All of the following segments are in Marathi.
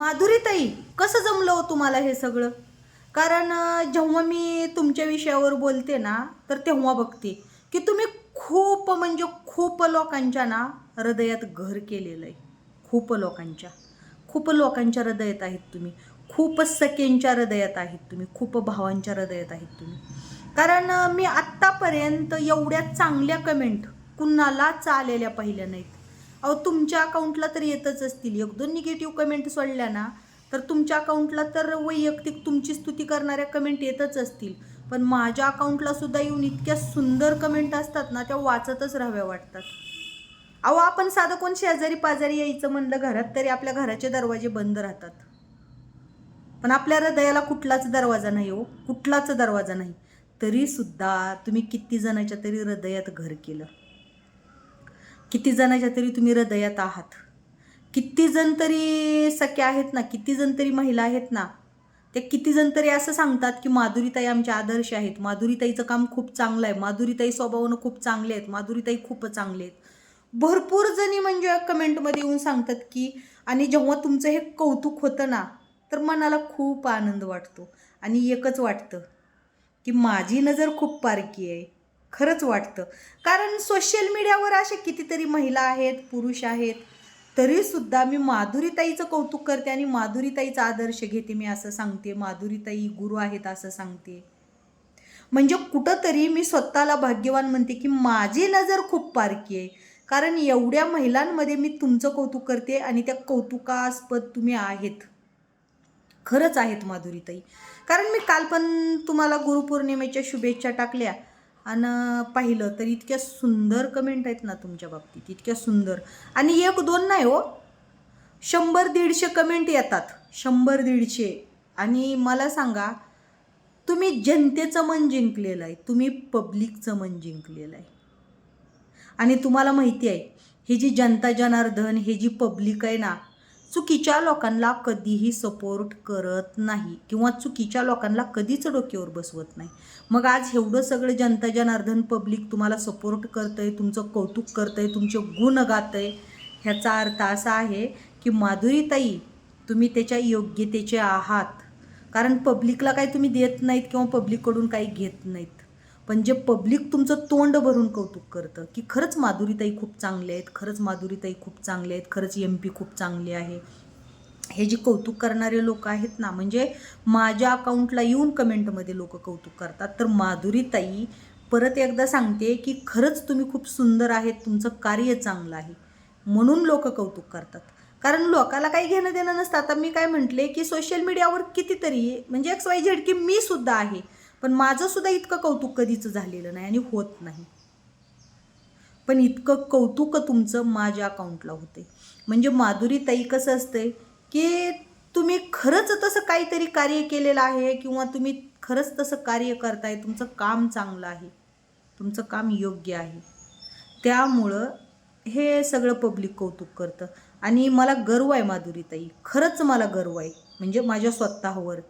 माधुरीताई कसं जमलं हो तुम्हाला हे सगळं? कारण जेव्हा मी तुमच्या विषयावर बोलते ना तर तेव्हा बघते की तुम्ही खूप म्हणजे खूप लोकांच्या ना हृदयात घर केलेलं आहे. खूप लोकांच्या. खूप लोकांच्या हृदयात आहेत तुम्ही. खूप सखेंच्या हृदयात आहेत तुम्ही. खूप भावांच्या हृदयात आहेत तुम्ही. कारण मी आत्तापर्यंत एवढ्या चांगल्या कमेंट कुणालाच आलेल्या पाहिल्या नाहीत. अहो तुमच्या अकाउंटला तर येतच असतील. एक दोन निगेटिव्ह कमेंट सोडल्या ना तर तुमच्या अकाउंटला तर वैयक्तिक तुमची स्तुती करणाऱ्या कमेंट येतच असतील. पण माझ्या अकाउंटला सुद्धा येऊन इतक्या सुंदर कमेंट असतात ना त्या वाचतच राहाव्या वाटतात. अहो आपण साधं कोण शेजारी पाजारी यायचं म्हणलं घरात तरी आपल्या घराचे दरवाजे बंद राहतात. पण आपल्या हृदयाला कुठलाच दरवाजा नाही हो कुठलाच दरवाजा नाही. तरीसुद्धा तुम्ही किती जणाच्या तरी हृदयात घर केलं. किती जणाच्या तरी तुम्ही हृदयात आहात. किती जण तरी सख्या आहेत ना किती जण तरी महिला आहेत ना ते किती जण तरी असं सांगतात की माधुरीताई आमच्या आदर्श आहेत. माधुरीताईचं काम खूप चांगलं आहे. माधुरीताई स्वभावानं खूप चांगले आहेत. माधुरीताई खूप चांगले आहेत. भरपूर जणी म्हणजे कमेंटमध्ये येऊन सांगतात की आणि जेव्हा तुमचं हे कौतुक होतं ना तर मनाला खूप आनंद वाटतो आणि एकच वाटतं की माझी नजर खूप पारकी आहे. खरंच वाटतं. कारण सोशल मीडियावर असे कितीतरी महिला आहेत पुरुष आहेत तरीसुद्धा मी माधुरीताईचं कौतुक करते आणि माधुरीताईचा आदर्श घेते मी असं सांगते. माधुरीताई गुरु आहेत असं सांगते. म्हणजे कुठंतरी मी स्वतःला भाग्यवान म्हणते की माझी नजर खूप पारकी आहे. कारण एवढ्या महिलांमध्ये मी तुमचं कौतुक करते आणि त्या कौतुकास्पद तुम्ही आहेत. खरंच आहेत माधुरीताई. कारण मी काल पण तुम्हाला गुरुपौर्णिमेच्या शुभेच्छा टाकल्या. आणि पाहिलं तर इतक्या सुंदर कमेंट आहेत ना तुमच्या बाबतीत इतक्या सुंदर. आणि एक दोन नाही हो. शंभर दीडशे कमेंट येतात. शंभर दीडशे. आणि मला सांगा तुम्ही जनतेचं मन जिंकलेलं आहे तुम्ही पब्लिकचं मन जिंकलेलं आहे. आणि तुम्हाला माहिती आहे ही जी जनता जनार्दन हे जी पब्लिक आहे ना चुकीच्या लोकांना कधीही सपोर्ट करत नाही किंवा चुकीच्या लोकांना कधीच डोक्यावर बसवत नाही. मग आज एवढं सगळं जनता जनार्दन पब्लिक तुम्हाला सपोर्ट करतंय तुमचं कौतुक करतंय तुमचे गुण गातंय ह्याचा अर्थ असा आहे की माधुरीताई तुम्ही त्याच्या योग्यतेचे आहात. कारण पब्लिकला काही तुम्ही देत नाहीत किंवा पब्लिककडून काही घेत नाहीत. पण जे पब्लिक तुमचं तोंड भरून कौतुक करतं की खरंच माधुरीताई खूप चांगले आहेत खरंच माधुरीताई खूप चांगले आहेत खरंच एम पी खूप चांगले आहे. हे जे कौतुक करणारे लोक आहेत ना म्हणजे माझ्या अकाउंटला येऊन कमेंटमध्ये लोक कौतुक करतात. तर माधुरीताई परत एकदा सांगते की खरंच तुम्ही खूप सुंदर आहेत तुमचं कार्य चांगलं आहे म्हणून लोक कौतुक करतात. कारण लोकाला काही घेणं देणं नसतं. आता मी काय म्हटले की सोशल मीडियावर कितीतरी म्हणजे एक्स वाय झेड की मी सुद्धा आहे. पण माझं सुद्धा इतकं कौतुक कधीच झालेलं नाही आणि होत नाही. पण इतकं कौतुक तुमचं माझ्या अकाउंटला होते म्हणजे माधुरी ताई कसं असते की तुम्ही खरंच तसं काहीतरी कार्य केलेलं आहे किंवा तुम्ही खरंच तसं कार्य करताय तुमचं काम चांगलं आहे तुमचं काम योग्य आहे. त्यामुळं हे सगळं पब्लिक कौतुक करतं. आणि मला गर्व आहे माधुरीताई खरंच मला गर्व आहे. म्हणजे माझ्या स्वतःवर.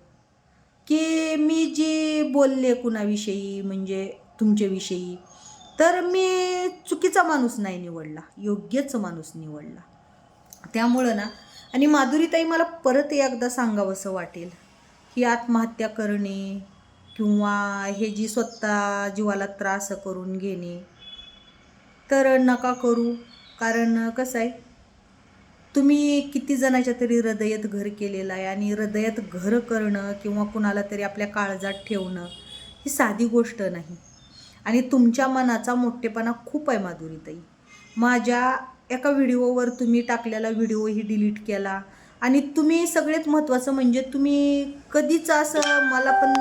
की मी जी बोलले कुणाविषयी म्हणजे तुमच्याविषयी तर मी चुकीचा माणूस नाही निवडला योग्यच माणूस निवडला. त्यामुळं ना आणि माधुरीताई मला परत एकदा सांगावंसं वाटेल की आत्महत्या करणे किंवा हे जी स्वतः जीवाला त्रास करून घेणे तर नका करू. कारण कसं आहे तुम्ही किती जणाच्या तरी हृदयात घर केलेलं आहे आणि हृदयात घर करणं किंवा कुणाला तरी आपल्या काळजात ठेवणं ही साधी गोष्ट नाही. आणि तुमच्या मनाचा मोठेपणा खूप आहे माधुरीताई. माझ्या एका व्हिडिओवर तुम्ही टाकलेला व्हिडिओही डिलीट केला आणि तुम्ही सगळ्यात महत्त्वाचं म्हणजे तुम्ही कधीच असं मला पण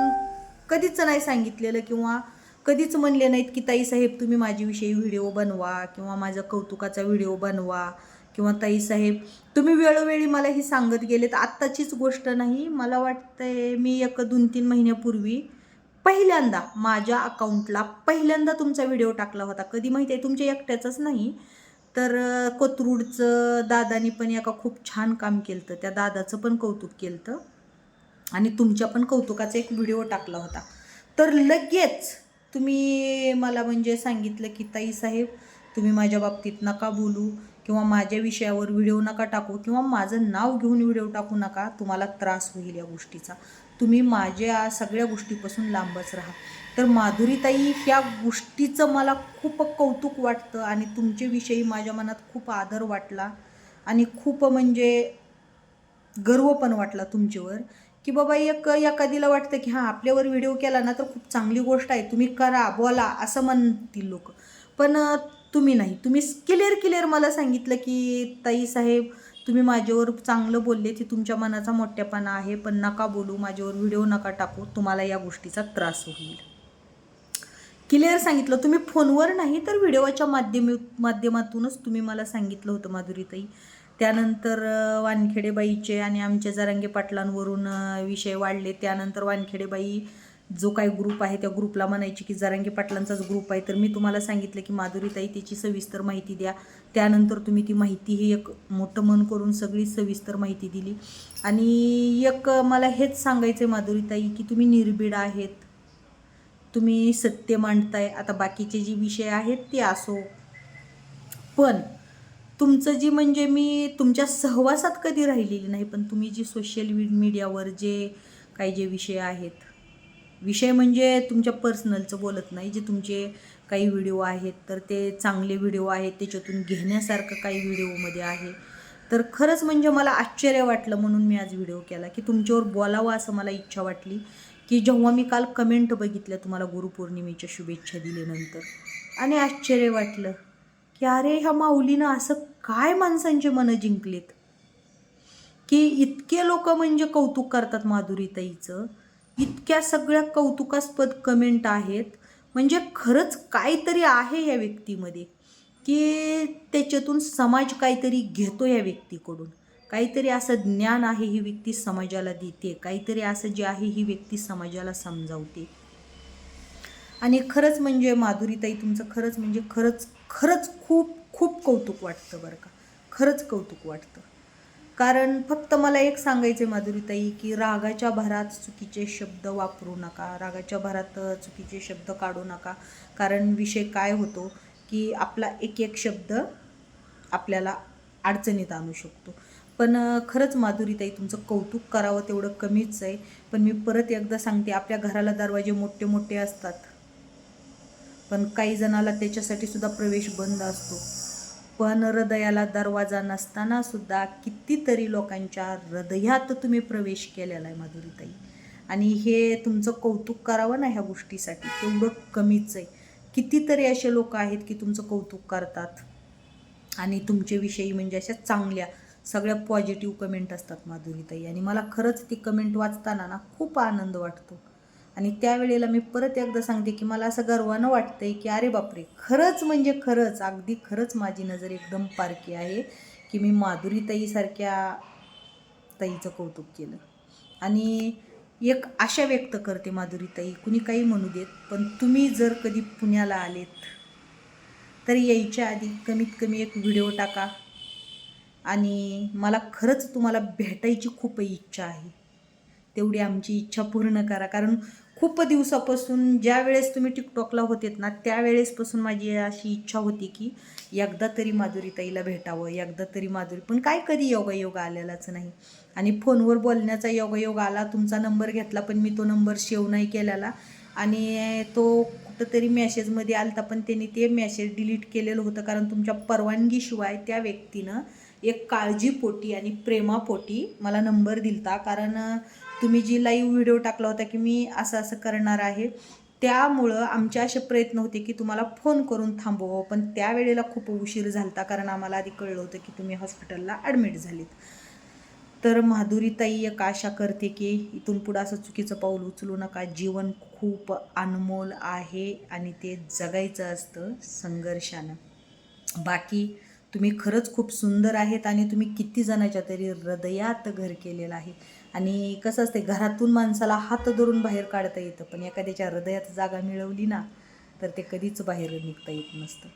कधीच नाही सांगितलेलं किंवा कधीच म्हणले नाहीत की ताईसाहेब तुम्ही माझ्याविषयी व्हिडिओ बनवा किंवा माझं कौतुकाचा व्हिडिओ बनवा. किंवा ताईसाहेब तुम्ही वेळोवेळी मला ही सांगत गेलेत. आत्ताचीच गोष्ट नाही. मला वाटतंय मी एक दोन तीन महिन्यापूर्वी पहिल्यांदा माझ्या अकाउंटला पहिल्यांदा तुमचा व्हिडिओ टाकला होता. कधी माहिती आहे तुमच्या एकट्याचंच नाही. तर कोथरूडचं दादानी पण एका खूप छान काम केलं होतं त्या दादाचं पण कौतुक केलं होतं आणि तुमच्या पण कौतुकाचा एक व्हिडिओ टाकला होता. तर लगेच तुम्ही मला म्हणजे सांगितलं की ताई साहेब तुम्ही माझ्या बाबतीत नका बोलू. किंवा माझ्या विषयावर व्हिडिओ नका टाकू किंवा माझं नाव घेऊन व्हिडिओ टाकू नका तुम्हाला त्रास होईल या गोष्टीचा. तुम्ही माझ्या सगळ्या गोष्टीपासून लांबच राहा. तर माधुरीताई ह्या गोष्टीचं मला खूप कौतुक वाटतं आणि तुमच्याविषयी माझ्या मनात खूप आदर वाटला आणि खूप म्हणजे गर्व पण वाटला तुमच्यावर की बाबा एक एखादीला वाटतं की हां आपल्यावर व्हिडिओ केला ना तर खूप चांगली गोष्ट आहे तुम्ही करा बोला असं म्हणतील लोक. पण तुम्ही नाही. तुम्ही क्लिअर क्लिअर मला सांगितलं की ताई साहेब तुम्ही माझ्यावर चांगलं बोलले की तुमच्या मनाचा मोठ्यापणा आहे पण नका बोलू माझ्यावर व्हिडिओ नका टाकू तुम्हाला या गोष्टीचा त्रास होईल. क्लिअर सांगितलं. तुम्ही फोनवर नाही तर व्हिडिओच्या माध्यम माध्यमातूनच तुम्ही मला सांगितलं होतं माधुरीताई त्यानंतर वानखेडेबाईचे आणि आमच्या जरांगे पाटलांवरून विषय वाढले. त्यानंतर वानखेडेबाई जो काही ग्रुप आहे त्या ग्रुपला म्हणायची की जरांगे पाटलांचाच ग्रुप आहे तर मी तुम्हाला सांगितलं की माधुरीताई त्याची सविस्तर माहिती द्या. त्यानंतर तुम्ही ती माहिती ही एक मोठं मन करून सगळी सविस्तर माहिती दिली. आणि एक मला हेच सांगायचं आहे माधुरीताई की तुम्ही निर्भीड आहेत. तुम्ही सत्य मांडताय. आता बाकीचे जे विषय आहेत ते असो. पण तुमचं जी म्हणजे मी तुमच्या सहवासात कधी राहिलेली नाही पण तुम्ही जी सोशल मीडियावर जे काही जे विषय आहेत विषय म्हणजे तुमच्या पर्सनलचं बोलत नाही जे तुमचे काही व्हिडिओ आहेत तर ते चांगले व्हिडिओ आहेत त्याच्यातून घेण्यासारखं काही व्हिडिओमध्ये आहे. तर खरंच म्हणजे मला आश्चर्य वाटलं म्हणून मी आज व्हिडिओ केला की तुमच्यावर बोलावं असं मला इच्छा वाटली की जेव्हा मी काल कमेंट बघितल्या तुम्हाला गुरुपौर्णिमेच्या शुभेच्छा दिल्यानंतर आणि आश्चर्य वाटलं की अरे ह्या माऊलीनं असं काय माणसांचे मनं जिंकलेत? की इतके लोक म्हणजे कौतुक करतात माधुरीताईचं इतक्या सगळ्या कौतुकास्पद कमेंट आहेत. म्हणजे खरंच काहीतरी आहे या व्यक्तीमध्ये की त्याच्यातून समाज काहीतरी घेतो या व्यक्तीकडून. काहीतरी असं ज्ञान आहे ही व्यक्ती समाजाला देते. काहीतरी असं जे आहे ही व्यक्ती समाजाला समजावते. आणि खरंच म्हणजे माधुरीताई तुमचं खरंच म्हणजे खरंच खरंच खूप खूप कौतुक वाटतं बरं का. खरंच कौतुक वाटतं. कारण फक्त मला एक सांगायचं आहे माधुरीताई की रागाच्या भरात चुकीचे शब्द वापरू नका रागाच्या भरात चुकीचे शब्द काढू नका. कारण विषय काय होतो की आपला एक एक शब्द आपल्याला अडचणीत आणू शकतो. पण खरंच माधुरीताई तुमचं कौतुक करावं तेवढं कमीच आहे. पण मी परत एकदा सांगते आपल्या घराला दरवाजे मोठे मोठे असतात. पण काही जणाला त्याच्यासाठी सुद्धा प्रवेश बंद असतो. पण हृदयाला दरवाजा नसताना सुद्धा कितीतरी लोकांच्या हृदयात तुम्ही प्रवेश केलेला आहे माधुरीताई. आणि हे तुमचं कौतुक करावं ना ह्या गोष्टीसाठी. तेवढं कमीच आहे. कितीतरी असे लोक आहेत की तुमचं कौतुक करतात. आणि तुमच्याविषयी म्हणजे अशा चांगल्या सगळ्या पॉझिटिव्ह कमेंट असतात माधुरीताई. आणि मला खरंच ती कमेंट वाचताना ना खूप आनंद वाटतो. आणि त्यावेळेला मी परत एकदा सांगते की मला असं गर्वानं वाटतंय की अरे बापरे खरंच म्हणजे खरंच अगदी खरंच माझी नजर एकदम पारखी आहे की मी माधुरीताईसारख्या ताईचं कौतुक केलं. आणि एक आशा व्यक्त करते माधुरीताई कुणी काही म्हणू देत पण तुम्ही जर कधी पुण्याला आलेत तर यायच्या आधी कमीत कमी एक व्हिडिओ टाका. आणि मला खरंच तुम्हाला भेटायची खूप इच्छा आहे. तेवढी आमची इच्छा पूर्ण करा. कारण खूप दिवसापासून ज्या वेळेस तुम्ही टिकटॉकला होतेत ना त्यावेळेसपासून माझी अशी इच्छा होती की एकदा तरी माधुरीताईला भेटावं एकदा तरी माधुरी पण काय कधी योगायोग आलेलाच नाही. आणि फोनवर बोलण्याचा योगायोग आला तुमचा नंबर घेतला पण मी तो नंबर शेव नाही केलेला. आणि तो कुठंतरी मॅसेजमध्ये आलता पण त्यांनी ते मॅसेज डिलीट केलेलं होतं. कारण तुमच्या परवानगीशिवाय त्या व्यक्तीनं एक काळजीपोटी आणि प्रेमापोटी मला नंबर दिलता. कारण तुम्ही जी लाईव्ह व्हिडिओ टाकला होता की मी असं असं करणार आहे त्यामुळं आमचे असे प्रयत्न होते की तुम्हाला फोन करून थांबवावं. पण त्यावेळेला खूप उशीर झालता कारण आम्हाला आधी कळलं होतं की तुम्ही हॉस्पिटलला ॲडमिट झालीत. तर माधुरीताई एक आशा करते की इथून पुढं असं चुकीचं पाऊल उचलू नका. जीवन खूप अनमोल आहे आणि ते जगायचं असतं संघर्षानं. बाकी तुम्ही खरंच खूप सुंदर आहेत आणि तुम्ही किती जणाच्या तरी हृदयात घर केलेलं आहे. आणि कसं असते घरातून माणसाला हात धरून बाहेर काढता येतं पण एखाद्याच्या हृदयात जागा मिळवली ना तर ते कधीच बाहेर निघता येत नसतं.